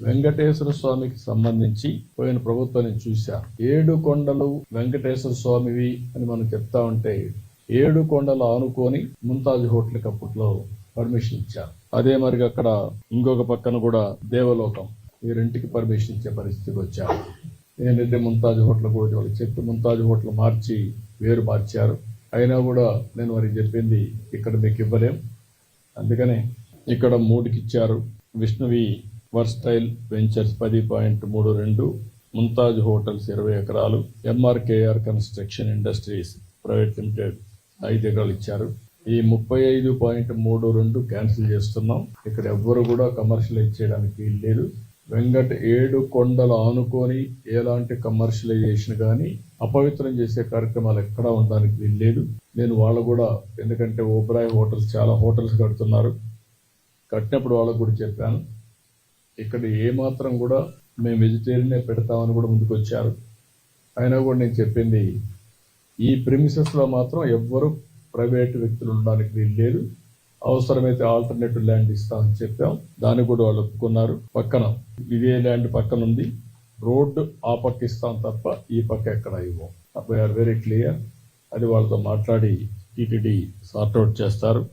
వెంకటేశ్వర స్వామికి సంబంధించి పోయిన ప్రభుత్వాన్ని చూశారు ఏడు కొండలు వెంకటేశ్వర స్వామివి అని మనం చెప్తా ఉంటే ఏడు కొండలు ఆనుకొని ముంతాజ్ హోటల్కి అప్పట్లో పర్మిషన్ ఇచ్చారు. అదే మరి అక్కడ ఇంకొక పక్కన కూడా దేవలోకం ఈ రెంటికి పర్మిషన్ ఇచ్చే పరిస్థితికి వచ్చారు. ఏంటంటే ముంతాజ్ హోటల్ కూడా వాళ్ళు చెప్పి ముంతాజ్ హోటల్ మార్చి వేరు మార్చారు. అయినా కూడా నేను వారికి చెప్పింది ఇక్కడ మీకు ఇవ్వలేం. అందుకనే ఇక్కడ మూడుకిచ్చారు విష్ణువి వర్స్టైల్ వెంచర్స్ పది పాయింట్ మూడు రెండు ముంతాజ్ హోటల్స్ ఇరవై ఎకరాలు MRKR construction industries private limited ఐదు ఎకరాలు ఇచ్చారు. ఈ ముప్పై ఐదు పాయింట్ మూడు రెండు క్యాన్సిల్ చేస్తున్నాం. ఇక్కడ ఎవ్వరు కూడా కమర్షియలైజ్ చేయడానికి వీలు లేదు. వెంకట ఏడు కొండలు ఆనుకొని ఎలాంటి కమర్షియలైజేషన్ కానీ అపవిత్రం చేసే కార్యక్రమాలు ఎక్కడా ఉండడానికి వీలు లేదు. నేను వాళ్ళు కూడా ఎందుకంటే ఓబ్రాయ్ హోటల్స్ చాలా హోటల్స్ కడుతున్నారు. కట్టినప్పుడు వాళ్ళకు కూడా చెప్పాను. ఇక్కడ ఏ మాత్రం కూడా మేము వెజిటేరియనే పెడతామని కూడా ముందుకు వచ్చారు అయినా కూడా నేను చెప్పింది ఈ ప్రిమిసెస్లో మాత్రం ఎవ్వరు ప్రైవేట్ వ్యక్తులు ఉండడానికి వీలు లేదు. అవసరమైతే ఆల్టర్నేటివ్ ల్యాండ్ ఇస్తామని చెప్పాం. దాన్ని కూడా వాళ్ళు ఒప్పుకున్నారు. పక్కన ఇదే ల్యాండ్ పక్కన ఉంది. రోడ్డు ఆ పక్క ఇస్తాం తప్ప ఈ పక్క ఎక్కడ ఇవ్వం. వీఆర్ వెరీ క్లియర్ అది వాళ్ళతో మాట్లాడి టీటీడీ సార్ట్అవుట్ చేస్తారు.